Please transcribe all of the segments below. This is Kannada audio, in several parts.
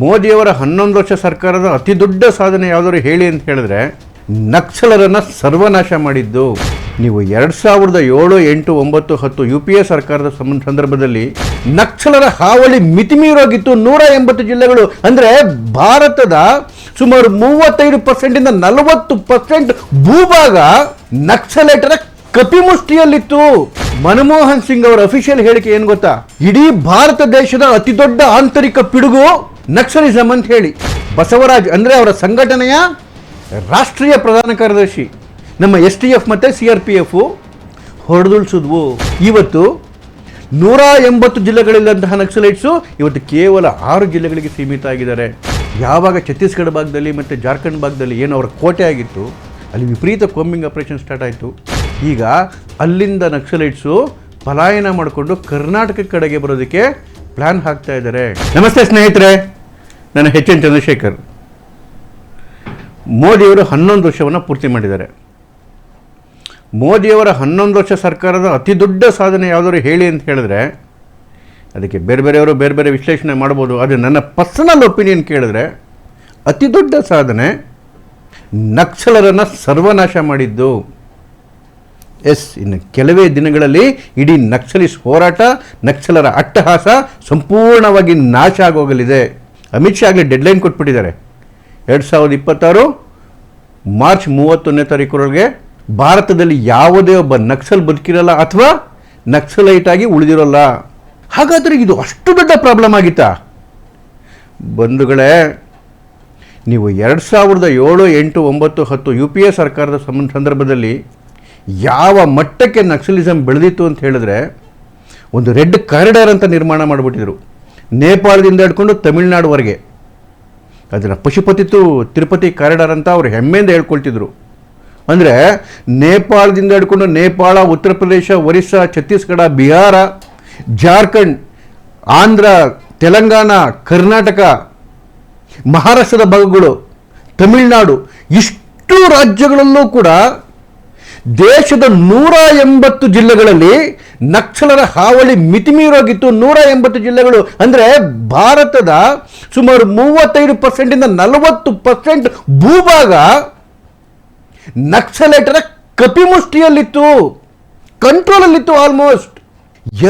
ಮೋದಿಯವರ ಹನ್ನೊಂದು ವರ್ಷ ಸರ್ಕಾರದ ಅತಿ ದೊಡ್ಡ ಸಾಧನೆ ಯಾವುದಾದ್ರು ಹೇಳಿ ಅಂತ ಹೇಳಿದ್ರೆ, ನಕ್ಸಲರನ್ನು ಸರ್ವನಾಶ ಮಾಡಿದ್ದು. ನೀವು ಎರಡು ಸಾವಿರದ ಏಳು, ಎಂಟು, ಒಂಬತ್ತು, ಹತ್ತು ಯು ಪಿ ಎ ಸರ್ಕಾರದ ಸಂದರ್ಭದಲ್ಲಿ ನಕ್ಸಲರ ಹಾವಳಿ ಮಿತಿಮೀರೋಗಿತ್ತು ನೂರ ಎಂಬತ್ತು ಜಿಲ್ಲೆಗಳು. ಅಂದರೆ ಭಾರತದ ಸುಮಾರು ಮೂವತ್ತೈದು ಪರ್ಸೆಂಟಿಂದ ನಲವತ್ತು ಪರ್ಸೆಂಟ್ ಭೂಭಾಗ ನಕ್ಸಲೇಟರ ಕಪಿಮುಷ್ಟಿಯಲ್ಲಿತ್ತು. ಮನಮೋಹನ್ ಸಿಂಗ್ ಅವರ ಅಫಿಷಿಯಲ್ ಹೇಳಿಕೆ ಏನು ಗೊತ್ತಾ? ಇಡೀ ಭಾರತ ದೇಶದ ಅತಿ ದೊಡ್ಡ ಆಂತರಿಕ ಪಿಡುಗು ನಕ್ಸಲಿಸಂ ಅಂತ ಹೇಳಿ. ಬಸವರಾಜ್ ಅಂದರೆ ಅವರ ಸಂಘಟನೆಯ ರಾಷ್ಟ್ರೀಯ ಪ್ರಧಾನ ಕಾರ್ಯದರ್ಶಿ. ನಮ್ಮ ಎಸ್ ಟಿ ಎಫ್ ಮತ್ತು ಸಿ ಆರ್ ಪಿ ಎಫು ಹೊಡೆದುಳಿಸಿದ್ವು. ಇವತ್ತು ನೂರ ಎಂಬತ್ತು ಜಿಲ್ಲೆಗಳಿಲ್ಲಂತಹ ನಕ್ಸಲೈಟ್ಸು ಇವತ್ತು ಕೇವಲ ಆರು ಜಿಲ್ಲೆಗಳಿಗೆ ಸೀಮಿತ ಆಗಿದ್ದಾರೆ. ಯಾವಾಗ ಛತ್ತೀಸ್ಗಢ ಭಾಗದಲ್ಲಿ ಮತ್ತು ಜಾರ್ಖಂಡ್ ಭಾಗದಲ್ಲಿ ಏನು ಅವರ ಕೋಟೆ ಆಗಿತ್ತು, ಅಲ್ಲಿ ವಿಪರೀತ ಕೋಂಬಿಂಗ್ ಆಪರೇಷನ್ ಸ್ಟಾರ್ಟ್ ಆಯಿತು. ಈಗ ಅಲ್ಲಿಂದ ನಕ್ಸಲೈಟ್ಸು ಪಲಾಯನ ಮಾಡಿಕೊಂಡು ಕರ್ನಾಟಕ ಕಡೆಗೆ ಬರೋದಕ್ಕೆ ಪ್ಲ್ಯಾನ್ ಹಾಕ್ತಾ ಇದ್ದಾರೆ. ನಮಸ್ತೆ ಸ್ನೇಹಿತರೆ. ನಾನು ಹೆಚ್ ಎನ್ ಚಂದ್ರಶೇಖರ್. ಮೋದಿಯವರು ಹನ್ನೊಂದು ವರ್ಷವನ್ನು ಪೂರ್ತಿ ಮಾಡಿದ್ದಾರೆ. ಮೋದಿಯವರ ಹನ್ನೊಂದು ವರ್ಷ ಸರ್ಕಾರದ ಅತಿ ದೊಡ್ಡ ಸಾಧನೆ ಯಾವುದಾದ್ರು ಹೇಳಿ ಅಂತ ಹೇಳಿದ್ರೆ, ಅದಕ್ಕೆ ಬೇರೆ ಬೇರೆಯವರು ಬೇರೆ ಬೇರೆ ವಿಶ್ಲೇಷಣೆ ಮಾಡ್ಬೋದು. ಆದರೆ ನನ್ನ ಪರ್ಸನಲ್ ಒಪಿನಿಯನ್ ಕೇಳಿದ್ರೆ, ಅತಿ ದೊಡ್ಡ ಸಾಧನೆ ನಕ್ಸಲರನ್ನು ಸರ್ವನಾಶ ಮಾಡಿದ್ದು. ಎಸ್, ಇನ್ನು ಕೆಲವೇ ದಿನಗಳಲ್ಲಿ ಇಡೀ ನಕ್ಸಲಿಸ್ ಹೋರಾಟ, ನಕ್ಸಲರ ಅಟ್ಟಹಾಸ ಸಂಪೂರ್ಣವಾಗಿ ನಾಶ ಆಗೋಗಲಿದೆ. ಅಮಿತ್ ಶಾ ಆಗಲೇ ಡೆಡ್ಲೈನ್ ಕೊಟ್ಬಿಟ್ಟಿದ್ದಾರೆ. ಎರಡು ಸಾವಿರದ ಇಪ್ಪತ್ತಾರು ಮಾರ್ಚ್ ಮೂವತ್ತೊಂದನೇ ತಾರೀಕರೊಳಗೆ ಭಾರತದಲ್ಲಿ ಯಾವುದೇ ಒಬ್ಬ ನಕ್ಸಲ್ ಬದುಕಿರಲ್ಲ ಅಥವಾ ನಕ್ಸಲೈಟ್ ಆಗಿ ಉಳಿದಿರೋಲ್ಲ. ಹಾಗಾದರೆ ಇದು ಅಷ್ಟು ದೊಡ್ಡ ಪ್ರಾಬ್ಲಮ್ ಆಗಿತ್ತಾ? ಬಂಧುಗಳೇ, ನೀವು ಎರಡು ಸಾವಿರದ ಏಳು, ಎಂಟು, ಒಂಬತ್ತು, ಹತ್ತು ಯು ಪಿ ಎ ಸರ್ಕಾರದ ಸಂಬಂಧ ಸಂದರ್ಭದಲ್ಲಿ ಯಾವ ಮಟ್ಟಕ್ಕೆ ನಕ್ಸಲಿಸಮ್ ಬೆಳೆದಿತ್ತು ಅಂತ ಹೇಳಿದ್ರೆ, ಒಂದು ರೆಡ್ ಕಾರಿಡಾರ್ ಅಂತ ನಿರ್ಮಾಣ ಮಾಡಿಬಿಟ್ಟಿದ್ರು. ನೇಪಾಳದಿಂದ ಹಿಡ್ಕೊಂಡು ತಮಿಳ್ನಾಡುವರೆಗೆ. ಅದನ್ನು ಪಶುಪತಿ ಟು ತಿರುಪತಿ ಕಾರಿಡಾರ್ ಅಂತ ಅವರು ಹೆಮ್ಮೆಯಿಂದ ಹೇಳ್ಕೊಳ್ತಿದ್ರು. ಅಂದರೆ ನೇಪಾಳದಿಂದ ಹಿಡ್ಕೊಂಡು ನೇಪಾಳ, ಉತ್ತರ ಪ್ರದೇಶ, ಒರಿಸ್ಸಾ, ಛತ್ತೀಸ್ಗಢ, ಬಿಹಾರ, ಜಾರ್ಖಂಡ್, ಆಂಧ್ರ, ತೆಲಂಗಾಣ, ಕರ್ನಾಟಕ, ಮಹಾರಾಷ್ಟ್ರದ ಭಾಗಗಳು, ತಮಿಳುನಾಡು ಇಷ್ಟು ರಾಜ್ಯಗಳಲ್ಲೂ ಕೂಡ ದೇಶದ ನೂರ ಎಂಬತ್ತು ಜಿಲ್ಲೆಗಳಲ್ಲಿ ನಕ್ಸಲರ ಹಾವಳಿ ಮಿತಿಮೀರೋಗಿತ್ತು. ನೂರ ಎಂಬತ್ತು ಜಿಲ್ಲೆಗಳು ಅಂದರೆ ಭಾರತದ ಸುಮಾರು ಮೂವತ್ತೈದು ಪರ್ಸೆಂಟಿಂದ ನಲವತ್ತು ಪರ್ಸೆಂಟ್ ಭೂಭಾಗ ನಕ್ಸಲೇಟರ ಕಪಿಮುಷ್ಟಿಯಲ್ಲಿತ್ತು, ಕಂಟ್ರೋಲಲ್ಲಿತ್ತು ಆಲ್ಮೋಸ್ಟ್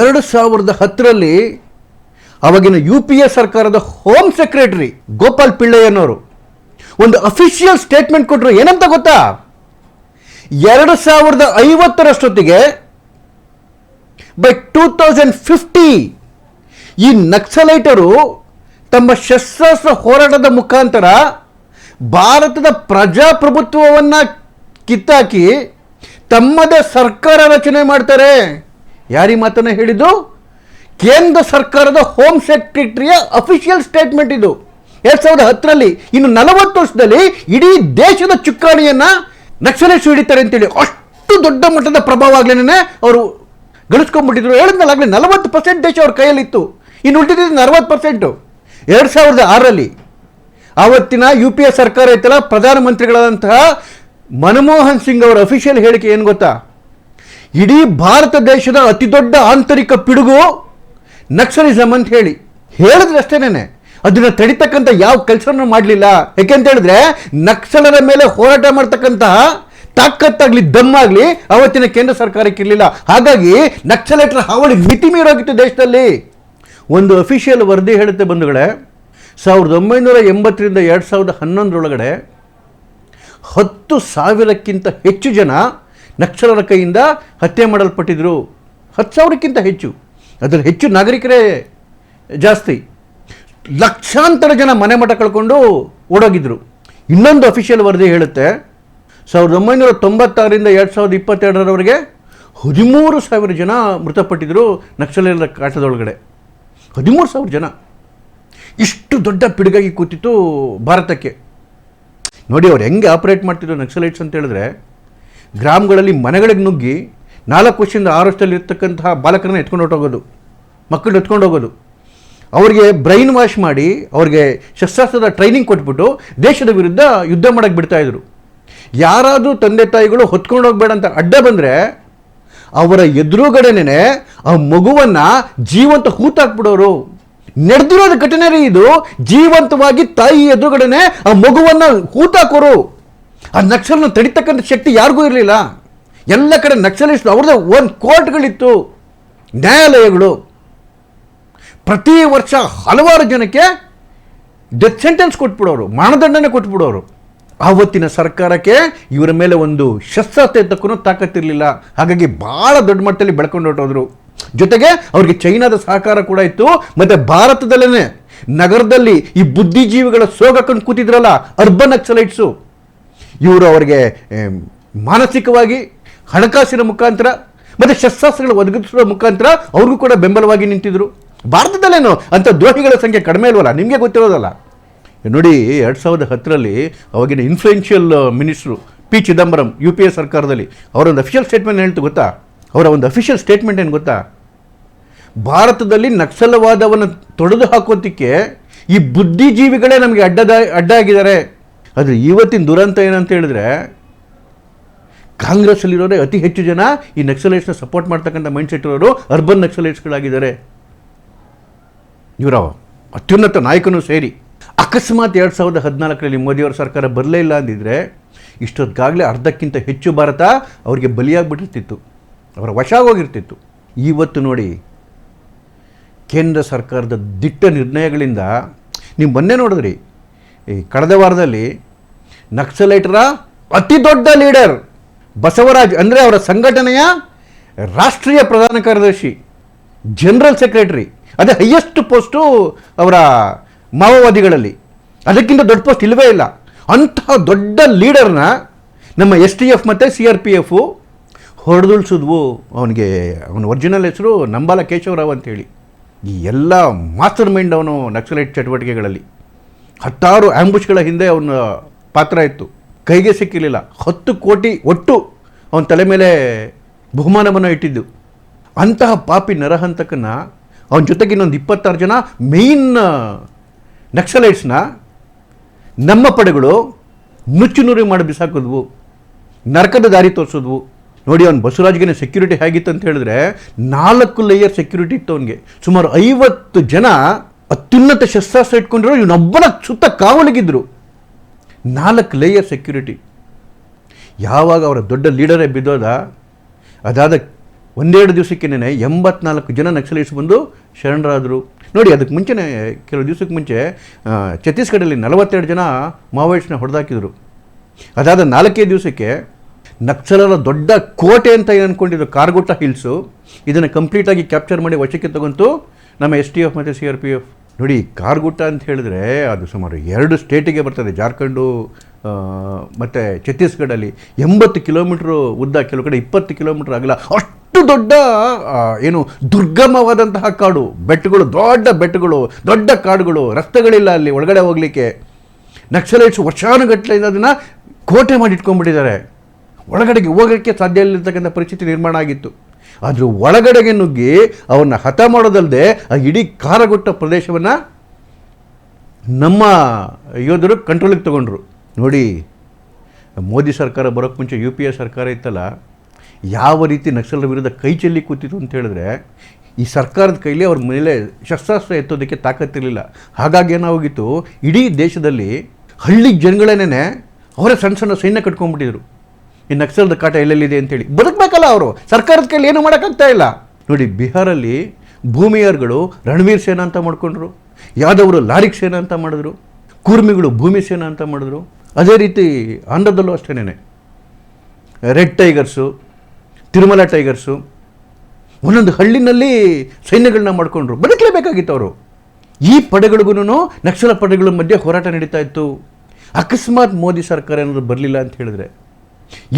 ಎರಡು ಸಾವಿರದ ಹತ್ತರಲ್ಲಿ ಅವಾಗಿನ ಯು ಪಿ ಎ ಸರ್ಕಾರದ ಹೋಮ್ ಸೆಕ್ರೆಟರಿ ಗೋಪಾಲ್ ಪಿಳ್ಳಯ್ಯನವರು ಒಂದು ಅಫಿಷಿಯಲ್ ಸ್ಟೇಟ್ಮೆಂಟ್ ಕೊಟ್ಟರು ಏನಂತ ಗೊತ್ತಾ? ಎರಡು ಸಾವಿರದ ಐವತ್ತರಷ್ಟೊತ್ತಿಗೆ ಬೈ ಟೂ ತೌಸಂಡ್ ಫಿಫ್ಟಿ ಈ ನಕ್ಸಲೈಟರು ತಮ್ಮ ಶಸ್ತ್ರಾಸ್ತ್ರ ಹೋರಾಟದ ಮುಖಾಂತರ ಭಾರತದ ಪ್ರಜಾಪ್ರಭುತ್ವವನ್ನು ಕಿತ್ತಾಕಿ ತಮ್ಮದೇ ಸರ್ಕಾರ ರಚನೆ ಮಾಡ್ತಾರೆ. ಯಾರಿ ಮಾತನ್ನು ಹೇಳಿದ್ದು? ಕೇಂದ್ರ ಸರ್ಕಾರದ ಹೋಮ್ ಸೆಕ್ರೆಟರಿಯ ಅಫಿಷಿಯಲ್ ಸ್ಟೇಟ್ಮೆಂಟ್ ಇದು. ಎರಡು ಸಾವಿರದ ಹತ್ತರಲ್ಲಿ ಇನ್ನು ನಲವತ್ತು ವರ್ಷದಲ್ಲಿ ಇಡೀ ದೇಶದ ಚುಕ್ಕಾಣಿಯನ್ನ ನಕ್ಸಲೈಟ್ಸ್ ಹಿಡಿತಾರೆ ಅಂತೇಳಿ ಅಷ್ಟು ದೊಡ್ಡ ಮಟ್ಟದ ಪ್ರಭಾವ ಆಗ್ಲೇನೆ ಅವರು ಗಳಿಸ್ಕೊಂಡ್ಬಿಟ್ಟಿದ್ರು. ಹೇಳಿದ್ನಲ್ಲಾಗಲೇ ನಲವತ್ತು ಪರ್ಸೆಂಟ್ ದೇಶ ಅವ್ರ ಕೈಯಲ್ಲಿತ್ತು. ಇನ್ನು ಉಳಿದಿದ್ದು ಅರವತ್ತು ಪರ್ಸೆಂಟು ಎರಡು ಸಾವಿರದ ಆರರಲ್ಲಿ ಆವತ್ತಿನ ಯು ಪಿ ಎ ಸರ್ಕಾರ ಇತ್ತಲ್ಲ ಪ್ರಧಾನಮಂತ್ರಿಗಳಾದಂತಹ ಮನಮೋಹನ್ ಸಿಂಗ್ ಅವರ ಅಫಿಷಿಯಲ್ ಹೇಳಿಕೆ ಏನು ಗೊತ್ತಾ? ಇಡೀ ಭಾರತ ದೇಶದ ಅತಿ ದೊಡ್ಡ ಆಂತರಿಕ ಪಿಡುಗು ನಕ್ಸಲಿಸಮ್ ಅಂತ ಹೇಳಿ. ಹೇಳಿದ್ರೆ ಅಷ್ಟೇನೆ ಅದನ್ನ ತಡಿತಕ್ಕಂಥ ಯಾವ ಕೆಲಸನೂ ಮಾಡಲಿಲ್ಲ. ಯಾಕೆಂತ ಹೇಳಿದ್ರೆ, ನಕ್ಸಲರ ಮೇಲೆ ಹೋರಾಟ ಮಾಡ್ತಕ್ಕಂತಹ ತಾಕತ್ತಾಗ್ಲಿ, ದಮ್ಮಾಗ್ಲಿ ಅವತ್ತಿನ ಕೇಂದ್ರ ಸರ್ಕಾರಕ್ಕೆ ಇರಲಿಲ್ಲ. ಹಾಗಾಗಿ ನಕ್ಸಲೇಟರ್ ಹಾವಳಿ ಮಿತಿ ಮೀರೋಗಿತ್ತು ದೇಶದಲ್ಲಿ. ಒಂದು ಅಫಿಷಿಯಲ್ ವರದಿ ಹೇಳುತ್ತೆ ಬಂಧುಗಳೇ, ಸಾವಿರದ ಒಂಬೈನೂರ ಎಂಬತ್ತರಿಂದ ಎರಡು ಸಾವಿರದ ಹನ್ನೊಂದರೊಳಗಡೆ ಹತ್ತು ಸಾವಿರಕ್ಕಿಂತ ಹೆಚ್ಚು ಜನ ನಕ್ಸಲರ ಕೈಯಿಂದ ಹತ್ಯೆ ಮಾಡಲ್ಪಟ್ಟಿದ್ರು. ಹತ್ತು ಸಾವಿರಕ್ಕಿಂತ ಹೆಚ್ಚು. ಅದರಲ್ಲಿ ಹೆಚ್ಚು ನಾಗರಿಕರೇ ಜಾಸ್ತಿ. ಲಕ್ಷಾಂತರ ಜನ ಮನೆ ಮಠ ಕಳ್ಕೊಂಡು ಓಡೋಗಿದ್ರು. ಇನ್ನೊಂದು ಅಫಿಷಿಯಲ್ ವರದಿ ಹೇಳುತ್ತೆ, ಸಾವಿರದ ಒಂಬೈನೂರ ತೊಂಬತ್ತಾರರಿಂದ ಎರಡು ಸಾವಿರದ ಇಪ್ಪತ್ತೆರಡರವರೆಗೆ ಹದಿಮೂರು ಸಾವಿರ ಜನ ಮೃತಪಟ್ಟಿದ್ದರು ನಕ್ಸಲರ ಕಾಟದೊಳಗಡೆ. ಹದಿಮೂರು ಸಾವಿರ ಜನ. ಇಷ್ಟು ದೊಡ್ಡ ಪಿಡುಗಾಗಿ ಕೂತಿತ್ತು ಭಾರತಕ್ಕೆ. ನೋಡಿ ಅವ್ರು ಹೆಂಗೆ ಆಪರೇಟ್ ಮಾಡ್ತಿದ್ರು ನಕ್ಸಲೈಟ್ಸ್ ಅಂತ ಹೇಳಿದ್ರೆ, ಗ್ರಾಮಗಳಲ್ಲಿ ಮನೆಗಳಿಗೆ ನುಗ್ಗಿ ನಾಲ್ಕು ವರ್ಷದಿಂದ ಆರು ವರ್ಷದಲ್ಲಿ ಇರ್ತಕ್ಕಂತಹ ಬಾಲಕರನ್ನ ಎತ್ಕೊಂಡು ಹೊಟ್ಟೋಗೋದು ಮಕ್ಕಳನ್ನ ಎತ್ಕೊಂಡು ಹೋಗೋದು. ಅವ್ರಿಗೆ ಬ್ರೈನ್ ವಾಶ್ ಮಾಡಿ ಅವ್ರಿಗೆ ಶಸ್ತ್ರಾಸ್ತ್ರದ ಟ್ರೈನಿಂಗ್ ಕೊಟ್ಬಿಟ್ಟು ದೇಶದ ವಿರುದ್ಧ ಯುದ್ಧ ಮಾಡಕ್ಕೆ ಬಿಡ್ತಾಯಿದ್ರು ಯಾರಾದರೂ ತಂದೆ ತಾಯಿಗಳು ಹೊತ್ಕೊಂಡು ಹೋಗ್ಬೇಡ ಅಂತ ಅಡ್ಡ ಬಂದರೆ ಅವರ ಎದುರುಗಡೆನೇ ಆ ಮಗುವನ್ನು ಜೀವಂತ ಹೂತಾಕ್ಬಿಡೋರು. ನಡೆದಿರೋದ ಘಟನೆ ರೀ ಇದು. ಜೀವಂತವಾಗಿ ತಾಯಿ ಎದುರುಗಡೆನೆ ಆ ಮಗುವನ್ನು ಹೂತಾಕೋರು. ಆ ನಕ್ಸಲ್ನ ತಡಿತಕ್ಕಂಥ ಶಕ್ತಿ ಯಾರಿಗೂ ಇರಲಿಲ್ಲ. ಎಲ್ಲ ಕಡೆ ನಕ್ಸಲಿಸ್ಟ್ ಅವ್ರದ್ದೇ ಒಂದು ಕೋರ್ಟ್ಗಳಿತ್ತು ನ್ಯಾಯಾಲಯಗಳು. ಪ್ರತಿ ವರ್ಷ ಹಲವಾರು ಜನಕ್ಕೆ ಡೆತ್ ಸೆಂಟೆನ್ಸ್ ಕೊಟ್ಬಿಡೋರು, ಮಾನದಂಡನೆ ಕೊಟ್ಬಿಡೋರು. ಆವತ್ತಿನ ಸರ್ಕಾರಕ್ಕೆ ಇವರ ಮೇಲೆ ಒಂದು ಶಸ್ತ್ರಾಸ್ತ್ರ ತಕ್ಕೂ ತಾಕತ್ತಿರಲಿಲ್ಲ. ಹಾಗಾಗಿ ಭಾಳ ದೊಡ್ಡ ಮಟ್ಟದಲ್ಲಿ ಬೆಳ್ಕೊಂಡು ಹೊರಟೋದ್ರು. ಜೊತೆಗೆ ಅವ್ರಿಗೆ ಚೈನಾದ ಸಹಕಾರ ಕೂಡ ಇತ್ತು, ಮತ್ತು ಭಾರತದಲ್ಲೇ ನಗರದಲ್ಲಿ ಈ ಬುದ್ಧಿಜೀವಿಗಳ ಸೋಗಕೊಂಡು ಕೂತಿದ್ರಲ್ಲ ಅರ್ಬನ್ ನಕ್ಸಲೈಟ್ಸು ಇವರು ಅವರಿಗೆ ಮಾನಸಿಕವಾಗಿ ಹಣಕಾಸಿನ ಮುಖಾಂತರ, ಮತ್ತು ಶಸ್ತ್ರಾಸ್ತ್ರಗಳು ಒದಗಿಸುವ ಮುಖಾಂತರ ಅವ್ರಿಗೂ ಕೂಡ ಬೆಂಬಲವಾಗಿ ನಿಂತಿದ್ರು. ಭಾರತದಲ್ಲೇನು? ಅಂಥ ದ್ರೋಹಿಗಳ ಸಂಖ್ಯೆ ಕಡಿಮೆ ಇಲ್ವಲ್ಲ? ನಿಮಗೆ ಗೊತ್ತಿರೋದಲ್ಲ. ನೋಡಿ, ಎರಡು ಸಾವಿರದ ಹತ್ತರಲ್ಲಿ ಅವಾಗಿನ influential minister P Chidambaram U P A ಸರ್ಕಾರದಲ್ಲಿ ಅವರೊಂದು ಅಫಿಷಿಯಲ್ ಸ್ಟೇಟ್ಮೆಂಟ್ ಹೇಳ್ತು, ಗೊತ್ತಾ? ಅವರ ಒಂದು ಅಫಿಷಿಯಲ್ ಸ್ಟೇಟ್ಮೆಂಟ್ ಏನು ಗೊತ್ತಾ? ಭಾರತದಲ್ಲಿ ನಕ್ಸಲವಾದವನ್ನು ತೊಡೆದು ಹಾಕೋದಕ್ಕೆ ಈ ಬುದ್ಧಿಜೀವಿಗಳೇ ನಮಗೆ ಅಡ್ಡದ ಅಡ್ಡ ಆಗಿದ್ದಾರೆ ಆದರೆ ಇವತ್ತಿನ ದುರಂತ ಏನಂತ ಹೇಳಿದ್ರೆ, ಕಾಂಗ್ರೆಸ್ಸಲ್ಲಿರೋರೇ ಅತಿ ಹೆಚ್ಚು ಜನ ಈ ನಕ್ಸಲೈಟ್ಸ್ನ ಸಪೋರ್ಟ್ ಮಾಡ್ತಕ್ಕಂಥ ಮೈಂಡ್ ಸೆಟ್ ಇರೋರು ಅರ್ಬನ್ ನಕ್ಸಲೈಟ್ಸ್ಗಳಾಗಿದ್ದಾರೆ. ಇವರ ಅತ್ಯುನ್ನತ ನಾಯಕನೂ ಸೇರಿ. ಅಕಸ್ಮಾತ್ ಎರಡು ಸಾವಿರದ ಹದಿನಾಲ್ಕರಲ್ಲಿ ಮೋದಿಯವರ ಸರ್ಕಾರ ಬರಲೇ ಇಲ್ಲ ಅಂದಿದ್ರೆ ಇಷ್ಟೊತ್ತಿಗಾಗಲೇ ಅರ್ಧಕ್ಕಿಂತ ಹೆಚ್ಚು ಭಾರತ ಅವರಿಗೆ ಬಲಿಯಾಗ್ಬಿಟ್ಟಿರ್ತಿತ್ತು. ಅವರ ವಶ ಆಗೋಗಿರ್ತಿತ್ತು. ಇವತ್ತು ನೋಡಿ ಕೇಂದ್ರ ಸರ್ಕಾರದ ದಿಟ್ಟ ನಿರ್ಣಯಗಳಿಂದ ನೀವು ಮೊನ್ನೆ ನೋಡಿದ್ರಿ, ಈ ಕಳೆದ ವಾರದಲ್ಲಿ ನಕ್ಸಲೈಟರ ಅತಿ ದೊಡ್ಡ ಲೀಡರ್ ಬಸವರಾಜ್ ಅಂದರೆ ಅವರ ಸಂಘಟನೆಯ ರಾಷ್ಟ್ರೀಯ ಪ್ರಧಾನ ಕಾರ್ಯದರ್ಶಿ, ಜನರಲ್ ಸೆಕ್ರೆಟರಿ ಅದೇ ಹೈಯೆಸ್ಟ್ ಪೋಸ್ಟು ಅವರ ಮಾವೋವಾದಿಗಳಲ್ಲಿ. ಅದಕ್ಕಿಂತ ದೊಡ್ಡ ಪೋಸ್ಟ್ ಇಲ್ಲವೇ ಇಲ್ಲ. ಅಂತಹ ದೊಡ್ಡ ಲೀಡರ್ನ ನಮ್ಮ ಎಸ್ ಟಿ ಎಫ್ ಮತ್ತು ಸಿ ಆರ್ ಪಿ ಎಫು ಹೊಡೆದುಳಿಸಿದ್ವು. ಅವನಿಗೆ, ಅವನ ಒರಿಜಿನಲ್ ಹೆಸರು ನಂಬಾಲ ಕೇಶವರಾವ್ ಅಂತೇಳಿ. ಈ ಎಲ್ಲ ಮಾಸ್ಟರ್ ಮೈಂಡ್ ಅವನು ನಕ್ಸಲೈಟ್ ಚಟುವಟಿಕೆಗಳಲ್ಲಿ. ಹತ್ತಾರು ಆಂಬುಷ್ಗಳ ಹಿಂದೆ ಅವನ ಪಾತ್ರ ಇತ್ತು. ಕೈಗೆ ಸಿಕ್ಕಿರಲಿಲ್ಲ. ಹತ್ತು ಕೋಟಿ ಒಟ್ಟು ಅವನ ತಲೆ ಮೇಲೆ ಬಹುಮಾನವನ್ನು ಇಟ್ಟಿದ್ದು. ಅಂತಹ ಪಾಪಿ ನರಹಂತಕನ ಅವನ ಜೊತೆಗೆ ಇನ್ನೊಂದು ಇಪ್ಪತ್ತಾರು ಜನ ಮೇಯ್ನ್ ನಕ್ಸಲೈಟ್ಸ್ನ ನಮ್ಮ ಪಡೆಗಳು ನುಚ್ಚು ನುರಿ ಮಾಡಿ ಬಿಸಾಕಿದ್ವು. ನರಕದ ದಾರಿ ತೋರಿಸಿದ್ವು. ನೋಡಿ, ಅವ್ನು ಬಸವರಾಜ್ಗೆ ಸೆಕ್ಯೂರಿಟಿ ಹೇಗಿತ್ತು ಅಂತ ಹೇಳಿದ್ರೆ ನಾಲ್ಕು ಲೇಯರ್ ಸೆಕ್ಯೂರಿಟಿ ಇತ್ತು ಅವನಿಗೆ. ಸುಮಾರು ಐವತ್ತು ಜನ ಅತ್ಯುನ್ನತ ಶಸ್ತ್ರಾಸ್ತ್ರ ಇಟ್ಕೊಂಡಿರೋ ಇವನೊಬ್ಬನ ಸುತ್ತ ಕಾವಲಿಗಿದ್ರು. ನಾಲ್ಕು ಲೇಯರ್ ಸೆಕ್ಯೂರಿಟಿ ಯಾವಾಗ ಅವರ ದೊಡ್ಡ ಲೀಡರೇ ಬಿದ್ದೋದ? ಅದಾದ ಒಂದೆರಡು ದಿವಸಕ್ಕೇನೆ ಎಂಬತ್ನಾಲ್ಕು ಜನ ನಕ್ಸಲೈಟ್ಸ್ ಬಂದು ಶರಣರಾದರು. ನೋಡಿ, ಅದಕ್ಕೆ ಮುಂಚೆನೇ, ಕೆಲವು ದಿವಸಕ್ಕೆ ಮುಂಚೆ ಛತ್ತೀಸ್ಗಢದಲ್ಲಿ ನಲವತ್ತೆರಡು ಜನ ಮಾವೋಯಿಸ್ಟ್ನ ಹೊಡೆದಾಕಿದ್ರು. ಅದಾದ ನಾಲ್ಕೇ ದಿವಸಕ್ಕೆ ನಕ್ಸಲರ ದೊಡ್ಡ ಕೋಟೆ ಅಂತ ಏನು ಅನ್ಕೊಂಡಿದ್ರು, ಕಾರ್ಗುಟ್ಟ ಹಿಲ್ಸು. ಇದನ್ನು ಕಂಪ್ಲೀಟಾಗಿ ಕ್ಯಾಪ್ಚರ್ ಮಾಡಿ ವಶಕ್ಕೆ ತಗೊಂತು ನಮ್ಮ ಎಸ್ ಟಿ ಎಫ್ ಮತ್ತು ಸಿ ಆರ್ ಪಿ ಎಫ್. ನೋಡಿ, ಕಾರ್ಗುಟ್ಟ ಅಂತ ಹೇಳಿದ್ರೆ ಅದು ಸುಮಾರು ಎರಡು ಸ್ಟೇಟಿಗೆ ಬರ್ತದೆ, ಜಾರ್ಖಂಡು ಮತ್ತು ಛತ್ತೀಸ್ಗಢಲ್ಲಿ ಎಂಬತ್ತು ಕಿಲೋಮೀಟ್ರು ಉದ್ದ, ಕೆಲವು ಕಡೆ ಇಪ್ಪತ್ತು ಕಿಲೋಮೀಟ್ರ್ ಆಗಲ್ಲ ಅಷ್ಟು ದೊಡ್ಡ ಏನು ದುರ್ಗಮವಾದಂತಹ ಕಾಡು, ಬೆಟ್ಟಗಳು, ದೊಡ್ಡ ಬೆಟ್ಟಗಳು, ದೊಡ್ಡ ಕಾಡುಗಳು, ರಸ್ತೆಗಳಿಲ್ಲ ಅಲ್ಲಿ ಒಳಗಡೆ ಹೋಗಲಿಕ್ಕೆ. ನಕ್ಸಲೈಟ್ಸ್ ವರ್ಷಾನುಗಟ್ಟಲೆ ಅದನ್ನು ಕೋಟೆ ಮಾಡಿ ಇಟ್ಕೊಂಡ್ಬಿಟ್ಟಿದ್ದಾರೆ. ಒಳಗಡೆಗೆ ಹೋಗೋಕ್ಕೆ ಸಾಧ್ಯ ಇಲ್ಲತಕ್ಕಂಥ ಪರಿಸ್ಥಿತಿ ನಿರ್ಮಾಣ ಆಗಿತ್ತು. ಆದರೂ ಒಳಗಡೆಗೆ ನುಗ್ಗಿ ಅವನ್ನ ಹತ ಮಾಡೋದಲ್ಲದೆ ಆ ಇಡೀ ಕಾರಗೊಟ್ಟ ಪ್ರದೇಶವನ್ನು ನಮ್ಮ ಯೋಧರು ಕಂಟ್ರೋಲಿಗೆ ತಗೊಂಡ್ರು. ನೋಡಿ, ಮೋದಿ ಸರ್ಕಾರ ಬರೋಕ್ಕೆ ಮುಂಚೆ ಯು ಪಿ ಎ ಸರ್ಕಾರ ಇತ್ತಲ್ಲ, ಯಾವ ರೀತಿ ನಕ್ಸಲರ ವಿರುದ್ಧ ಕೈ ಚೆಲ್ಲಿ ಕೂತಿತ್ತು ಅಂತ ಹೇಳಿದ್ರೆ, ಈ ಸರ್ಕಾರದ ಕೈಲಿ ಅವ್ರ ಮೇಲೆ ಶಸ್ತ್ರಾಸ್ತ್ರ ಎತ್ತೋದಕ್ಕೆ ತಾಕತ್ತಿರಲಿಲ್ಲ. ಹಾಗಾಗಿ ಏನಾಗೋಗಿತ್ತು, ಇಡೀ ದೇಶದಲ್ಲಿ ಹಳ್ಳಿ ಜನಗಳೇನೆ ಅವರೇ ಸಣ್ಣ ಸಣ್ಣ ಸೈನ್ಯ ಕಟ್ಕೊಂಡ್ಬಿಟ್ಟಿದ್ರು. ಈ ನಕ್ಸಲದ ಕಾಟ ಎಲ್ಲೆಲ್ಲಿದೆ ಅಂತೇಳಿ ಬದುಕಬೇಕಲ್ಲ ಅವರು. ಸರ್ಕಾರದ ಕೈಲಿ ಏನು ಮಾಡೋಕ್ಕಾಗ್ತಾ ಇಲ್ಲ. ನೋಡಿ, ಬಿಹಾರಲ್ಲಿ ಭೂಮಿಯರ್ಗಳು ರಣವೀರ್ ಸೇನಾ ಅಂತ ಮಾಡ್ಕೊಂಡ್ರು. ಯಾದವರು ಲಾರಿಕ್ ಸೇನಾ ಅಂತ ಮಾಡಿದ್ರು. ಕೂರ್ಮಿಗಳು ಭೂಮಿ ಸೇನಾ ಅಂತ ಮಾಡಿದ್ರು. ಅದೇ ರೀತಿ ಆಂಧ್ರದಲ್ಲೂ ಅಷ್ಟೇನೆ ರೆಡ್ ಟೈಗರ್ಸು ತಿರುಮಲ ಟೈಗರ್ಸು ಒಂದೊಂದು ಹಳ್ಳಿನಲ್ಲಿ ಸೈನ್ಯಗಳನ್ನ ಮಾಡಿಕೊಂಡ್ರು. ಬದುಕಲೇಬೇಕಾಗಿತ್ತು ಅವರು. ಈ ಪಡೆಗಳಿಗೂ ನಕ್ಸಲ ಪಡೆಗಳ ಮಧ್ಯೆ ಹೋರಾಟ ನಡೀತಾ ಇತ್ತು. ಅಕಸ್ಮಾತ್ ಮೋದಿ ಸರ್ಕಾರ ಏನಾದರೂ ಬರಲಿಲ್ಲ ಅಂತ ಹೇಳಿದ್ರೆ,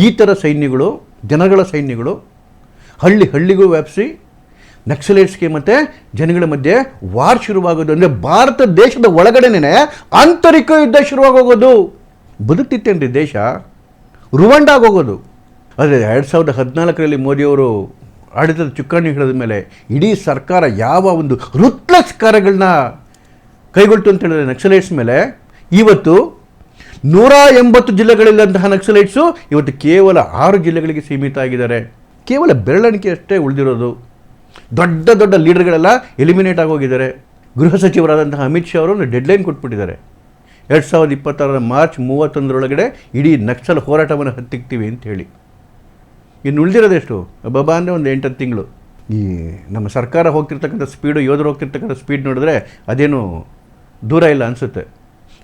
ಈ ಥರ ಸೈನ್ಯಗಳು, ಜನಗಳ ಸೈನ್ಯಗಳು, ಹಳ್ಳಿ ಹಳ್ಳಿಗೂ ವ್ಯಾಪಿಸಿ, ನಕ್ಸಲೈಟ್ಸ್ಗೆ ಮತ್ತು ಜನಗಳ ಮಧ್ಯೆ ವಾರ್ ಶುರುವಾಗೋದು ಅಂದರೆ ಭಾರತ ದೇಶದ ಒಳಗಡೆನೇ ಆಂತರಿಕ ಯುದ್ಧ ಶುರುವಾಗೋಗೋದು. ಬದುಕ್ತಿತ್ತೇನ್ರಿ ದೇಶ? ರುವಾಂಡಾಗಿ ಹೋಗೋದು. ಅದೇ ಎರಡು ಸಾವಿರದ ಹದಿನಾಲ್ಕರಲ್ಲಿ ಮೋದಿಯವರು ಆಡಳಿತದ ಚುಕ್ಕಾಣಿ ಹಿಡಿದ ಮೇಲೆ ಇಡೀ ಸರ್ಕಾರ ಯಾವ ಒಂದು ರುತ್ಲಸ್ ಕಾರ್ಯಗಳನ್ನ ಕೈಗೊಳ್ತು ಅಂತ ಹೇಳಿದ್ರೆ ನಕ್ಸಲೈಟ್ಸ್ ಮೇಲೆ. ಇವತ್ತು ನೂರ ಎಂಬತ್ತು ಜಿಲ್ಲೆಗಳಿಲ್ಲದಂತಹ ನಕ್ಸಲೈಟ್ಸು ಇವತ್ತು ಕೇವಲ ಆರು ಜಿಲ್ಲೆಗಳಿಗೆ ಸೀಮಿತ ಆಗಿದ್ದಾರೆ. ಕೇವಲ ಬೆರಳಣಿಕೆ ಅಷ್ಟೇ ಉಳಿದಿರೋದು. ದೊಡ್ಡ ದೊಡ್ಡ ಲೀಡರ್ಗಳೆಲ್ಲ ಎಲಿಮಿನೇಟ್ ಆಗೋಗಿದ್ದಾರೆ. ಗೃಹ ಸಚಿವರಾದಂತಹ ಅಮಿತ್ ಶಾ ಅವರು ಡೆಡ್ಲೈನ್ ಕೊಟ್ಬಿಟ್ಟಿದ್ದಾರೆ. ಎರಡು ಸಾವಿರದ ಇಪ್ಪತ್ತಾರರ ಮಾರ್ಚ್ ಮೂವತ್ತೊಂದರೊಳಗಡೆ ಇಡೀ ನಕ್ಸಲ್ ಹೋರಾಟವನ್ನು ಹತ್ತಿಕ್ತೀವಿ ಅಂತ ಹೇಳಿ. ಇನ್ನು ಉಳಿದಿರೋದೆಷ್ಟು? ಬಬಾ ಅಂದರೆ ಒಂದು ಎಂಟತ್ತು ತಿಂಗಳು. ಈ ನಮ್ಮ ಸರ್ಕಾರ ಹೋಗ್ತಿರ್ತಕ್ಕಂಥ ಸ್ಪೀಡು, ಯೋಧರು ಹೋಗ್ತಿರ್ತಕ್ಕಂಥ ಸ್ಪೀಡ್ ನೋಡಿದ್ರೆ ಅದೇನು ದೂರ ಇಲ್ಲ ಅನಿಸುತ್ತೆ.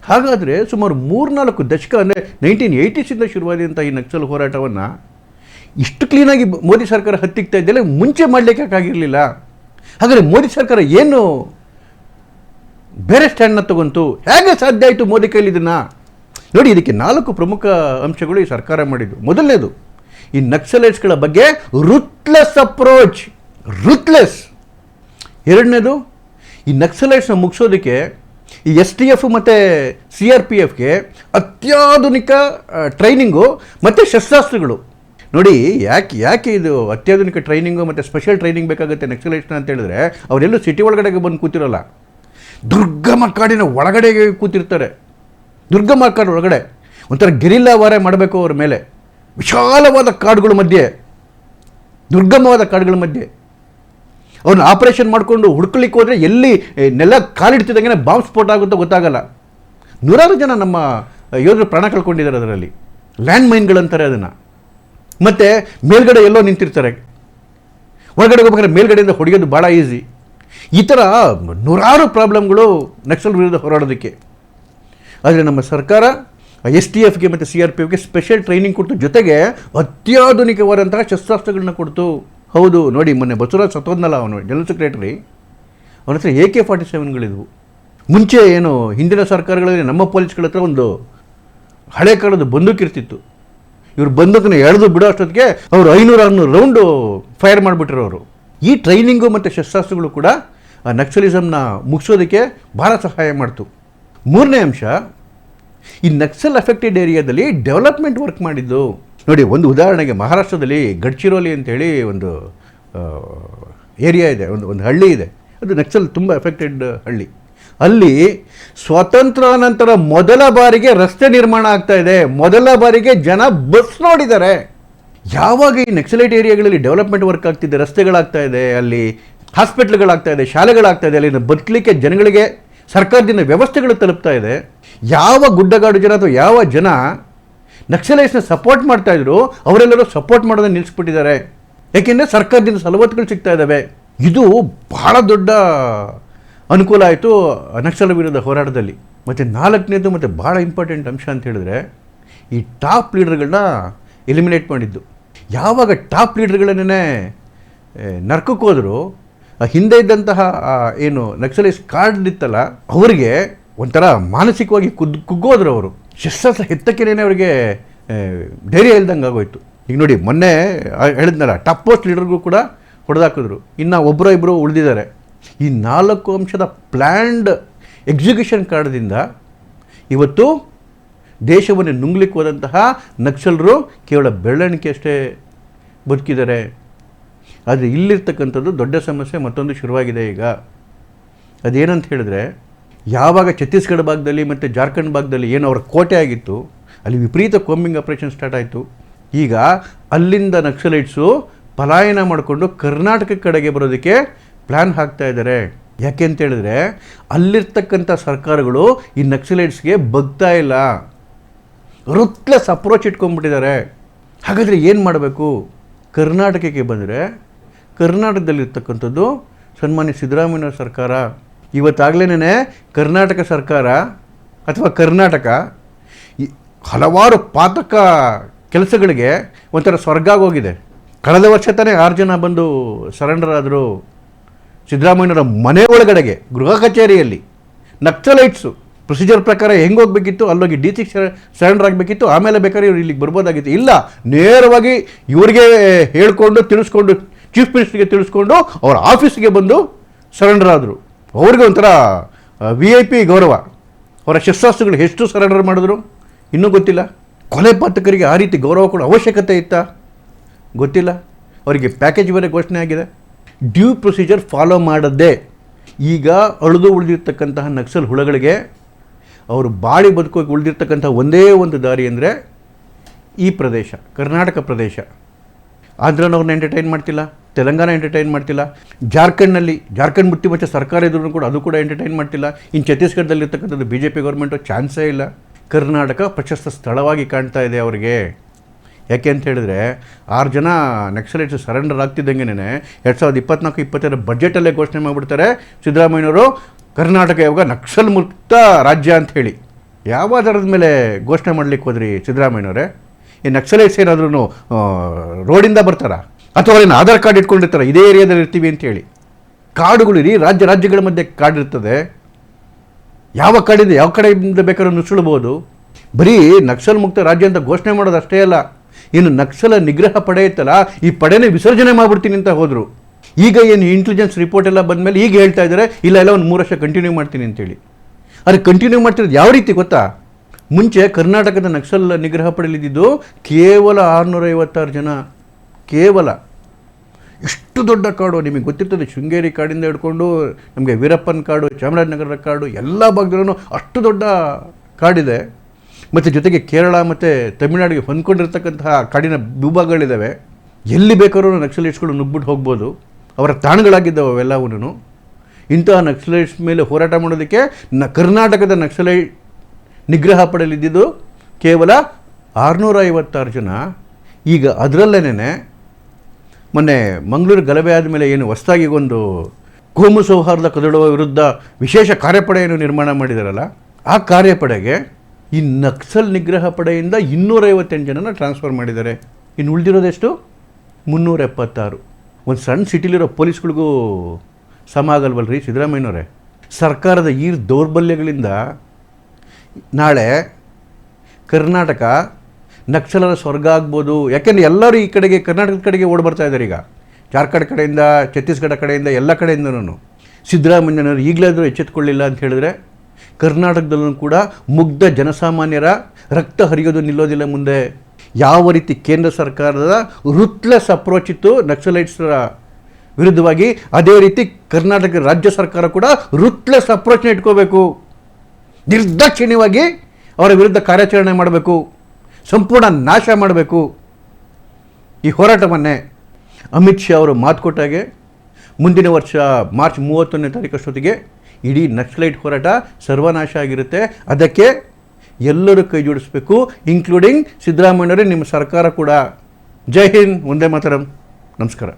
ಹಾಗಾದರೆ ಸುಮಾರು ಮೂರ್ನಾಲ್ಕು ದಶಕ ಅಂದರೆ ನೈನ್ಟೀನ್ ಏಯ್ಟೀಸಿಂದ ಶುರುವಾದಂಥ ಈ ನಕ್ಸಲ್ ಹೋರಾಟವನ್ನು ಇಷ್ಟು ಕ್ಲೀನಾಗಿ ಮೋದಿ ಸರ್ಕಾರ ಹತ್ತಿಕ್ತಾ ಇದ್ದಲ್ಲ ಮುಂಚೆ ಮಾಡಲಿಕ್ಕೆ ಆಗಿರಲಿಲ್ಲ ಹಾಗಾದರೆ ಮೋದಿ ಸರ್ಕಾರ ಏನು ಬೇರೆ ಸ್ಟ್ಯಾಂಡ್ನ ತಗೊಂತು ಹೇಗೆ ಸಾಧ್ಯ ಆಯಿತು ಮೋದಿ ಕೈಲಿ ಇದನ್ನು? ನೋಡಿ, ಇದಕ್ಕೆ ನಾಲ್ಕು ಪ್ರಮುಖ ಅಂಶಗಳು ಈ ಸರ್ಕಾರ ಮಾಡಿದ್ದು. ಮೊದಲನೇದು, ಈ ನಕ್ಸಲೈಟ್ಸ್ಗಳ ಬಗ್ಗೆ ರುತ್ಲೆಸ್ ಅಪ್ರೋಚ್ ರುತ್ಲೆಸ್ ಎರಡನೇದು, ಈ ನಕ್ಸಲೈಟ್ಸ್ನ ಮುಗಿಸೋದಕ್ಕೆ ಈ ಎಸ್ ಟಿ ಎಫ್ ಮತ್ತು ಸಿ ಆರ್ ಪಿ ಎಫ್ಗೆ ಅತ್ಯಾಧುನಿಕ ಟ್ರೈನಿಂಗು ಮತ್ತು ಶಸ್ತ್ರಾಸ್ತ್ರಗಳು. ನೋಡಿ, ಯಾಕೆ ಯಾಕೆ ಇದು ಅತ್ಯಾಧುನಿಕ ಟ್ರೈನಿಂಗು ಮತ್ತು ಸ್ಪೆಷಲ್ ಟ್ರೈನಿಂಗ್ ಬೇಕಾಗುತ್ತೆ ನಕ್ಸಲೈಟ್ಸ್ನ ಅಂತ ಹೇಳಿದ್ರೆ, ಅವರೆಲ್ಲೂ ಸಿಟಿ ಒಳಗಡೆಗೆ ಬಂದು ಕೂತಿರೋಲ್ಲ. ದುರ್ಗಮ ಕಾಡಿನ ಒಳಗಡೆ ಕೂತಿರ್ತಾರೆ. ದುರ್ಗಮ ಕಾಡು ಒಳಗಡೆ. ಒಂಥರ ಗೆರಿಲ್ಲ ವಾರೆ ಮಾಡಬೇಕು ಅವ್ರ ಮೇಲೆ. ವಿಶಾಲವಾದ ಕಾಡುಗಳ ಮಧ್ಯೆ. ದುರ್ಗಮವಾದ ಕಾಡುಗಳ ಮಧ್ಯೆ. ಅವ್ರನ್ನ ಆಪರೇಷನ್ ಮಾಡಿಕೊಂಡು ಹುಡ್ಕೊಳಿಕ್ಕೆ ಹೋದರೆ ಎಲ್ಲಿ ನೆಲ ಕಾಲಿಡ್ತಿದ್ದಂಗೆ ಬಾಂಬ್ ಸ್ಫೋಟ ಆಗುತ್ತೋ ಗೊತ್ತಾಗಲ್ಲ. ನೂರಾರು ಜನ ನಮ್ಮ ಯೋಧರು ಪ್ರಾಣ ಕಳ್ಕೊಂಡಿದ್ದಾರೆ ಅದರಲ್ಲಿ. ಲ್ಯಾಂಡ್ ಮೈನ್ಗಳಂತಾರೆ ಅದನ್ನು. ಮತ್ತು ಮೇಲ್ಗಡೆ ಎಲ್ಲೋ ನಿಂತಿರ್ತಾರೆ. ಒಳಗಡೆ ಹೋಗ್ಬೇಕಾದ್ರೆ ಮೇಲ್ಗಡೆಯಿಂದ ಹೊಡೆಯೋದು ಭಾಳ ಈಸಿ ಈ ಥರ ನೂರಾರು ಪ್ರಾಬ್ಲಮ್ಗಳು ನಕ್ಸಲ್ ವಿರುದ್ಧ ಹೋರಾಡೋದಕ್ಕೆ. ಆದರೆ ನಮ್ಮ ಸರ್ಕಾರ, ಎಸ್ ಟಿ ಎಫ್ಗೆ ಮತ್ತು ಸಿ ಆರ್ ಪಿ ಎಫ್ಗೆ ಸ್ಪೆಷಲ್ ಟ್ರೈನಿಂಗ್ ಕೊಟ್ಟು ಜೊತೆಗೆ ಅತ್ಯಾಧುನಿಕವಾದಂತಹ ಶಸ್ತ್ರಾಸ್ತ್ರಗಳನ್ನ ಕೊಡ್ತು. ಹೌದು, ನೋಡಿ, ಮೊನ್ನೆ ಬಸವರಾಜ್ ಸತ್ತೋದ್ನಲ್ಲ ಅವನು ಜನರಲ್ ಸೆಕ್ರೆಟರಿ ಅವನ ಹತ್ರ ಎ ಕೆ ಫಾರ್ಟಿ ಸೆವೆನ್ಗಳಿದ್ವು. ಮುಂಚೆ ಏನು, ಹಿಂದಿನ ಸರ್ಕಾರಗಳಲ್ಲಿ ನಮ್ಮ ಪೊಲೀಸ್ಗಳ ಹತ್ರ ಒಂದು ಹಳೆ ಕಾಲದ ಬಂದೂಕ್ ಇರ್ತಿತ್ತು. ಇವರು ಬಂದೂಕನ್ನ ಎಳೆದು ಬಿಡೋ ಅಷ್ಟೊತ್ತಿಗೆ ಅವರು ಐನೂರು, ಆರುನೂರು ರೌಂಡು ಫೈರ್ ಮಾಡಿಬಿಟ್ಟಿರೋರು. ಈ ಟ್ರೈನಿಂಗು ಮತ್ತು ಶಸ್ತ್ರಾಸ್ತ್ರಗಳು ಕೂಡ ನಕ್ಸಲಿಸಮ್ನ ಮುಗಿಸೋದಕ್ಕೆ ಭಾಳ ಸಹಾಯ ಮಾಡಿತು. ಮೂರನೇ ಅಂಶ, ಈ ನಕ್ಸಲ್ ಅಫೆಕ್ಟೆಡ್ ಏರಿಯಾದಲ್ಲಿ ಡೆವಲಪ್ಮೆಂಟ್ ವರ್ಕ್ ಮಾಡಿದ್ದು. ನೋಡಿ, ಒಂದು ಉದಾಹರಣೆಗೆ ಮಹಾರಾಷ್ಟ್ರದಲ್ಲಿ ಗಡ್ಚಿರೋಲಿ ಅಂತೇಳಿ ಒಂದು ಏರಿಯಾ ಇದೆ, ಒಂದು ಒಂದು ಹಳ್ಳಿ ಇದೆ. ಅದು ನಕ್ಸಲ್ ತುಂಬ ಎಫೆಕ್ಟೆಡ್ ಹಳ್ಳಿ. ಅಲ್ಲಿ ಸ್ವಾತಂತ್ರ್ಯಾನಂತರ ಮೊದಲ ಬಾರಿಗೆ ರಸ್ತೆ ನಿರ್ಮಾಣ ಆಗ್ತಾ ಇದೆ. ಮೊದಲ ಬಾರಿಗೆ ಜನ ಬಸ್ ನೋಡಿದ್ದಾರೆ. ಯಾವಾಗ ಈ ನಕ್ಸಲೈಟ್ ಏರಿಯಾಗಳಲ್ಲಿ ಡೆವಲಪ್ಮೆಂಟ್ ವರ್ಕ್ ಆಗ್ತಿದೆ, ರಸ್ತೆಗಳಾಗ್ತಾ ಇದೆ ಅಲ್ಲಿ? ಹಾಸ್ಪಿಟ್ಲ್ಗಳಾಗ್ತಾ ಇದೆ, ಶಾಲೆಗಳಾಗ್ತಾ ಇದೆ, ಅಲ್ಲಿನ ಬದುಕಲಿಕ್ಕೆ ಜನಗಳಿಗೆ ಸರ್ಕಾರದಿಂದ ವ್ಯವಸ್ಥೆಗಳು ತಲುಪ್ತಾ ಇದೆ. ಯಾವ ಗುಡ್ಡಗಾಡು ಜನ ಅಥವಾ ಯಾವ ಜನ ನಕ್ಸಲೈಟ್ಸ್ನ ಸಪೋರ್ಟ್ ಮಾಡ್ತಾ ಇದ್ರು, ಅವರೆಲ್ಲರೂ ಸಪೋರ್ಟ್ ಮಾಡೋದನ್ನ ನಿಲ್ಲಿಸ್ಬಿಟ್ಟಿದ್ದಾರೆ ಏಕೆಂದರೆ ಸರ್ಕಾರದಿಂದ ಸಲವತ್ತುಗಳು ಸಿಗ್ತಾ ಇದ್ದಾವೆ. ಇದು ಬಹಳ ದೊಡ್ಡ ಅನುಕೂಲ ಆಯಿತು ನಕ್ಸಲ ವಿರುದ್ಧ ಹೋರಾಟದಲ್ಲಿ. ಮತ್ತು ನಾಲ್ಕನೇದು ಮತ್ತು ಭಾಳ ಇಂಪಾರ್ಟೆಂಟ್ ಅಂಶ ಅಂತ ಹೇಳಿದ್ರೆ, ಈ ಟಾಪ್ ಲೀಡರ್ಗಳನ್ನ ಎಲಿಮಿನೇಟ್ ಮಾಡಿದ್ದು. ಯಾವಾಗ ಟಾಪ್ ಲೀಡರ್ಗಳನ್ನೇ ನರ್ಕಕ್ಕೆ ಹೋದರು ಹಿಂದೆ ಇದ್ದಂತಹ ಏನು ನಕ್ಸಲೈಸ್ ಕಾರ್ಡ್ ಇತ್ತಲ್ಲ ಅವರಿಗೆ ಒಂಥರ ಮಾನಸಿಕವಾಗಿ ಕುದ್, ಕುಗ್ಗೋದ್ರು ಅವರು. ಶಸ್ತ್ರಾಸ್ತ್ರ ಹೆತ್ತಕ್ಕೇನೆ ಅವರಿಗೆ ಧೈರ್ಯ ಇಲ್ದಂಗೆ ಆಗೋಯ್ತು. ಈಗ ನೋಡಿ, ಮೊನ್ನೆ ಹೇಳಿದ್ನಲ್ಲ, ಟಾಪ್ ಪೋಸ್ಟ್ ಲೀಡರ್ಗೂ ಕೂಡ ಹೊಡೆದಾಕಿದ್ರು. ಇನ್ನು ಒಬ್ಬರೋ ಇಬ್ಬರು ಉಳಿದಿದ್ದಾರೆ. ಈ ನಾಲ್ಕು ಅಂಶದ ಪ್ಲ್ಯಾಂಡ್ ಎಕ್ಸಿಕ್ಯೂಷನ್ ಕಾರ್ಡ್ದಿಂದ ಇವತ್ತು ದೇಶವನ್ನು ನುಂಗ್ಲಿಕ್ಕೆ ಹೋದಂತಹ ನಕ್ಸಲರು ಕೇವಲ ಬೆರಳೆಣಿಕೆ ಅಷ್ಟೇ ಬದುಕಿದ್ದಾರೆ. ಆದರೆ ಇಲ್ಲಿರ್ತಕ್ಕಂಥದ್ದು ದೊಡ್ಡ ಸಮಸ್ಯೆ ಮತ್ತೊಂದು ಶುರುವಾಗಿದೆ ಈಗ. ಅದೇನಂತ ಹೇಳಿದ್ರೆ, ಯಾವಾಗ ಛತ್ತೀಸ್ಗಢ ಭಾಗದಲ್ಲಿ ಮತ್ತು ಜಾರ್ಖಂಡ್ ಭಾಗದಲ್ಲಿ ಏನು ಅವರ ಕೋಟೆ ಆಗಿತ್ತು, ಅಲ್ಲಿ ವಿಪರೀತ ಕೋಂಬಿಂಗ್ ಆಪರೇಷನ್ ಸ್ಟಾರ್ಟ್ ಆಯಿತು. ಈಗ ಅಲ್ಲಿಂದ ನಕ್ಸಲೈಟ್ಸು ಪಲಾಯನ ಮಾಡಿಕೊಂಡು ಕರ್ನಾಟಕ ಕಡೆಗೆ ಬರೋದಕ್ಕೆ ಪ್ಲ್ಯಾನ್ ಹಾಕ್ತಾ ಇದ್ದಾರೆ. ಯಾಕೆ ಅಂತ ಹೇಳಿದ್ರೆ, ಅಲ್ಲಿರ್ತಕ್ಕಂಥ ಸರ್ಕಾರಗಳು ಈ ನಕ್ಸಲೈಟ್ಸ್ಗೆ ಬಗ್ತಾ ಇಲ್ಲ. ರುತ್ಲೆಸ್ ಅಪ್ರೋಚ್ ಇಟ್ಕೊಂಡ್ಬಿಟ್ಟಿದ್ದಾರೆ. ಹಾಗಾದರೆ ಏನು ಮಾಡಬೇಕು? ಕರ್ನಾಟಕಕ್ಕೆ ಬಂದರೆ ಕರ್ನಾಟಕದಲ್ಲಿರ್ತಕ್ಕಂಥದ್ದು ಸನ್ಮಾನ್ಯ ಸಿದ್ದರಾಮಯ್ಯ ಸರ್ಕಾರ. ಇವತ್ತಾಗಲೇ ಕರ್ನಾಟಕ ಸರ್ಕಾರ ಅಥವಾ ಕರ್ನಾಟಕ ಹಲವಾರು ಪಾತಕ ಕೆಲಸಗಳಿಗೆ ಒಂಥರ ಸ್ವರ್ಗ ಆಗೋಗಿದೆ. ಕಳೆದ ವರ್ಷ ತಾನೇ ಆರು ಜನ ಬಂದು ಸರೆಂಡರ್ ಆದರು ಸಿದ್ದರಾಮಯ್ಯನವರ ಮನೆ ಒಳಗಡೆಗೆ ಗೃಹ ಕಚೇರಿಯಲ್ಲಿ ನಕ್ಸಲೈಟ್ಸು ಪ್ರೊಸೀಜರ್ ಪ್ರಕಾರ ಹೆಂಗೆ ಹೋಗ್ಬೇಕಿತ್ತು? ಅಲ್ಲೋಗಿ ಡಿ ಸಿಕ್ಸ್ ಸರೆಂಡರ್ ಆಗಬೇಕಿತ್ತು. ಆಮೇಲೆ ಬೇಕಾದ್ರೆ ಇವ್ರು ಇಲ್ಲಿಗೆ ಬರ್ಬೋದಾಗಿತ್ತು. ಇಲ್ಲ, ನೇರವಾಗಿ ಇವರಿಗೆ ಹೇಳ್ಕೊಂಡು ತಿಳಿಸ್ಕೊಂಡು ಚೀಫ್ ಮಿನಿಸ್ಟರ್ಗೆ ತಿಳಿಸ್ಕೊಂಡು ಅವ್ರ ಆಫೀಸ್ಗೆ ಬಂದು ಸರೆಂಡರ್ ಆದರು. ಅವ್ರಿಗೆ ಒಂಥರ ವಿ ಐ ಪಿ ಗೌರವ. ಅವರ ಶಸ್ತ್ರಾಸ್ತ್ರಗಳು ಎಷ್ಟು ಸರೆಂಡರ್ ಮಾಡಿದ್ರು? ಇನ್ನೂ ಗೊತ್ತಿಲ್ಲ. ಕೊಲೆ ಪಾತಕರಿಗೆ ಆ ರೀತಿ ಗೌರವ ಕೊಡೋ ಅವಶ್ಯಕತೆ ಇತ್ತಾ? ಗೊತ್ತಿಲ್ಲ. ಅವರಿಗೆ ಪ್ಯಾಕೇಜ್ ಬೇರೆ ಘೋಷಣೆ ಆಗಿದೆ. ಡ್ಯೂ ಪ್ರೊಸೀಜರ್ ಫಾಲೋ ಮಾಡದೇ ಈಗ ಅಳಿದು ಉಳಿದಿರ್ತಕ್ಕಂತಹ ನಕ್ಸಲ್ ಹುಳಗಳಿಗೆ ಅವರು ಬಾಳಿ ಬದುಕೋಕೆ ಉಳಿದಿರ್ತಕ್ಕಂಥ ಒಂದೇ ಒಂದು ದಾರಿ ಅಂದರೆ ಈ ಪ್ರದೇಶ, ಕರ್ನಾಟಕ ಪ್ರದೇಶ. ಆಂಧ್ರನವ್ರನ್ನ ಎಂಟರ್ಟೈನ್ ಮಾಡ್ತಿಲ್ಲ, ತೆಲಂಗಾಣ ಎಂಟರ್ಟೈನ್ ಮಾಡ್ತಿಲ್ಲ, ಜಾರ್ಖಂಡ್ನಲ್ಲಿ, ಜಾರ್ಖಂಡ್ ಮುಟ್ಟಿ ಬಚ್ಚ ಸರ್ಕಾರ ಇದ್ರೂ ಕೂಡ ಅದು ಕೂಡ ಎಂಟರ್ಟೈನ್ ಮಾಡ್ತಿಲ್ಲ. ಇನ್ನು ಛತ್ತೀಸ್ಗಢದಲ್ಲಿರ್ತಕ್ಕಂಥದ್ದು ಬಿ ಜೆ ಪಿ ಗೌರ್ಮೆಂಟು ಚಾನ್ಸೇ ಇಲ್ಲ. ಕರ್ನಾಟಕ ಪ್ರಶಸ್ತ ಸ್ಥಳವಾಗಿ ಕಾಣ್ತಾ ಇದೆ ಅವರಿಗೆ. ಯಾಕೆ ಅಂತ ಹೇಳಿದ್ರೆ, ಆರು ಜನ ನಕ್ಸಲೈಟ್ಸ್ ಸರೆಂಡರ್ ಆಗ್ತಿದ್ದಂಗೆನೇ ಎರಡು ಸಾವಿರದ ಇಪ್ಪತ್ನಾಲ್ಕು, ಇಪ್ಪತ್ತೆರಡು ಬಜೆಟಲ್ಲೇ ಘೋಷಣೆ ಮಾಡಿಬಿಡ್ತಾರೆ. ಸಿದ್ದರಾಮಯ್ಯನವರು ಕರ್ನಾಟಕ ಯಾವಾಗ ನಕ್ಸಲ್ ಮುಕ್ತ ರಾಜ್ಯ ಅಂತ ಹೇಳಿ, ಯಾವ ಆಧಾರದ ಮೇಲೆ ಘೋಷಣೆ ಮಾಡ್ಲಿಕ್ಕೆ ಹೋದ್ರಿ ಸಿದ್ದರಾಮಯ್ಯನವರೇ? ಈ ನಕ್ಸಲೈಟ್ಸ್ ಏನಾದ್ರೂ ರೋಡಿಂದ ಬರ್ತಾರಾ? ಅಥವಾ ಏನು ಆಧಾರ್ ಕಾರ್ಡ್ ಇಟ್ಕೊಂಡಿರ್ತಾರ? ಇದೇ ಏರಿಯಾದಲ್ಲಿ ಇರ್ತೀವಿ ಅಂತ ಹೇಳಿ. ಕಾಡುಗಳು ಇರಿ ರಾಜ್ಯ, ರಾಜ್ಯಗಳ ಮಧ್ಯೆ ಕಾಡಿರ್ತದೆ. ಯಾವ ಕಡೆಯಿಂದ ಯಾವ ಕಡೆಯಿಂದ ಬೇಕಾದ್ರೂ ನುಸುಳ್ಬೋದು ಬರೀ ನಕ್ಸಲ್ ಮುಕ್ತ ರಾಜ್ಯ ಅಂತ ಘೋಷಣೆ ಮಾಡೋದು ಅಷ್ಟೇ ಅಲ್ಲ, ಇನ್ನು ನಕ್ಸಲ ನಿಗ್ರಹ ಪಡೆ ಇತ್ತಲ್ಲ, ಈ ಪಡೆನೇ ವಿಸರ್ಜನೆ ಮಾಡ್ಬಿಡ್ತೀನಿ ಅಂತ ಹೋದರು. ಈಗ ಏನು ಇಂಟೆಲಿಜೆನ್ಸ್ ರಿಪೋರ್ಟ್ ಎಲ್ಲ ಬಂದಮೇಲೆ ಈಗ ಹೇಳ್ತಾ ಇದ್ದಾರೆ, ಇಲ್ಲ ಎಲ್ಲ ಒಂದು ಮೂರು ವರ್ಷ ಕಂಟಿನ್ಯೂ ಮಾಡ್ತೀನಿ ಅಂತೇಳಿ. ಆದರೆ ಕಂಟಿನ್ಯೂ ಮಾಡ್ತಿರೋದು ಯಾವ ರೀತಿ ಗೊತ್ತಾ? ಮುಂಚೆ ಕರ್ನಾಟಕದ ನಕ್ಸಲ್ ನಿಗ್ರಹ ಪಡೆಯಲಿದ್ದು ಕೇವಲ ಆರುನೂರ ಐವತ್ತಾರು ಜನ, ಕೇವಲ. ಎಷ್ಟು ದೊಡ್ಡ ಕಾಡು ನಿಮಗೆ ಗೊತ್ತಿರ್ತದೆ, ಶೃಂಗೇರಿ ಕಾಡಿಂದ ಹಿಡ್ಕೊಂಡು ನಮಗೆ ವೀರಪ್ಪನ ಕಾಡು, ಚಾಮರಾಜನಗರದ ಕಾಡು, ಎಲ್ಲ ಭಾಗದಲ್ಲೂ ಅಷ್ಟು ದೊಡ್ಡ ಕಾಡಿದೆ. ಮತ್ತು ಜೊತೆಗೆ ಕೇರಳ ಮತ್ತು ತಮಿಳುನಾಡಿಗೆ ಹೊಂದ್ಕೊಂಡಿರ್ತಕ್ಕಂತಹ ಕಾಡಿನ ಭೂಭಾಗಗಳಿದ್ದಾವೆ. ಎಲ್ಲಿ ಬೇಕಾದ್ರೂ ಇಟ್ಕೊಂಡು ನುಗ್ಬಿಟ್ಟು ಹೋಗ್ಬೋದು. ಅವರ ತಾಣಗಳಾಗಿದ್ದವು ಅವೆಲ್ಲವೂ ಇಂತಹ ನಕ್ಸಲೈಟ್ಸ್ ಮೇಲೆ ಹೋರಾಟ ಮಾಡೋದಕ್ಕೆ ನ ಕರ್ನಾಟಕದ ನಕ್ಸಲೈಟ್ ನಿಗ್ರಹ ಪಡೆಯಲಿದ್ದಿದ್ದು ಕೇವಲ ಆರುನೂರ ಐವತ್ತಾರು ಜನ. ಈಗ ಅದರಲ್ಲೇನೆ ಮೊನ್ನೆ ಮಂಗಳೂರು ಗಲಭೆ ಆದಮೇಲೆ ಏನು ಹೊಸದಾಗಿ ಒಂದು ಕೋಮು ಸೌಹಾರ್ದ ಕದಡುವ ವಿರುದ್ಧ ವಿಶೇಷ ಕಾರ್ಯಪಡೆಯನ್ನು ನಿರ್ಮಾಣ ಮಾಡಿದಾರಲ್ಲ, ಆ ಕಾರ್ಯಪಡೆಗೆ ಈ ನಕ್ಸಲ್ ನಿಗ್ರಹ ಪಡೆಯಿಂದ ಇನ್ನೂರೈವತ್ತೆಂಟು ಜನನ ಟ್ರಾನ್ಸ್ಫರ್ ಮಾಡಿದ್ದಾರೆ. ಇನ್ನು ಉಳಿದಿರೋದೆಷ್ಟು? ಮುನ್ನೂರ ಎಪ್ಪತ್ತಾರು ಒಂದು ಸಣ್ಣ ಸಿಟಿಲಿರೋ ಪೊಲೀಸ್ಗಳಿಗೂ ಸಮ ಆಗಲ್ವಲ್ರಿ ಸಿದ್ದರಾಮಯ್ಯನವರೇ? ಸರ್ಕಾರದ ಈ ದೌರ್ಬಲ್ಯಗಳಿಂದ ನಾಳೆ ಕರ್ನಾಟಕ ನಕ್ಸಲರ ಸ್ವರ್ಗ ಆಗ್ಬೋದು. ಯಾಕೆಂದರೆ ಎಲ್ಲರೂ ಈ ಕಡೆಗೆ, ಕರ್ನಾಟಕದ ಕಡೆಗೆ ಓಡಿ ಬರ್ತಾ ಇದ್ದಾರೆ ಈಗ. ಜಾರ್ಖಂಡ್ ಕಡೆಯಿಂದ, ಛತ್ತೀಸ್ಗಢ ಕಡೆಯಿಂದ, ಎಲ್ಲ ಕಡೆಯಿಂದನೂ ಸಿದ್ದರಾಮಯ್ಯನವರು ಈಗಲಾದರೂ ಎಚ್ಚೆತ್ತುಕೊಳ್ಳಿಲ್ಲ ಅಂತ ಹೇಳಿದ್ರೆ ಕರ್ನಾಟಕದಲ್ಲೂ ಕೂಡ ಮುಗ್ಧ ಜನಸಾಮಾನ್ಯರ ರಕ್ತ ಹರಿಯೋದು ನಿಲ್ಲೋದಿಲ್ಲ ಮುಂದೆ. ಯಾವ ರೀತಿ ಕೇಂದ್ರ ಸರ್ಕಾರದ ರುತ್ಲೆಸ್ ಅಪ್ರೋಚ್ ಇತ್ತು ನಕ್ಸಲೈಟ್ಸ್ರ ವಿರುದ್ಧವಾಗಿ, ಅದೇ ರೀತಿ ಕರ್ನಾಟಕ ರಾಜ್ಯ ಸರ್ಕಾರ ಕೂಡ ರುತ್ಲೆಸ್ ಅಪ್ರೋಚ್ನ ಇಟ್ಕೋಬೇಕು. ನಿರ್ದಾಕ್ಷಿಣ್ಯವಾಗಿ ಅವರ ವಿರುದ್ಧ ಕಾರ್ಯಾಚರಣೆ ಮಾಡಬೇಕು. ಸಂಪೂರ್ಣ ನಾಶ ಮಾಡಬೇಕು. ಈ ಹೋರಾಟವನ್ನೇ ಅಮಿತ್ ಶಾ ಅವರು ಮಾತು ಕೊಟ್ಟಾಗೆ ಮುಂದಿನ ವರ್ಷ ಮಾರ್ಚ್ ಮೂವತ್ತೊಂದನೇ ತಾರೀಕಷ್ಟೊತ್ತಿಗೆ ಇಡೀ ನಕ್ಸಲೈಟ್ ಹೋರಾಟ ಸರ್ವನಾಶ ಆಗಿರುತ್ತೆ. ಅದಕ್ಕೆ ಎಲ್ಲರೂ ಕೈ ಜೋಡಿಸಬೇಕು ಇನ್ಕ್ಲೂಡಿಂಗ್ ಸಿದ್ದರಾಮಯ್ಯರೇ ನಿಮ್ಮ ಸರ್ಕಾರ ಕೂಡ. ಜೈ ಹಿಂದ್ ಒಂದೇ ಮಾತರಂ. ನಮಸ್ಕಾರ.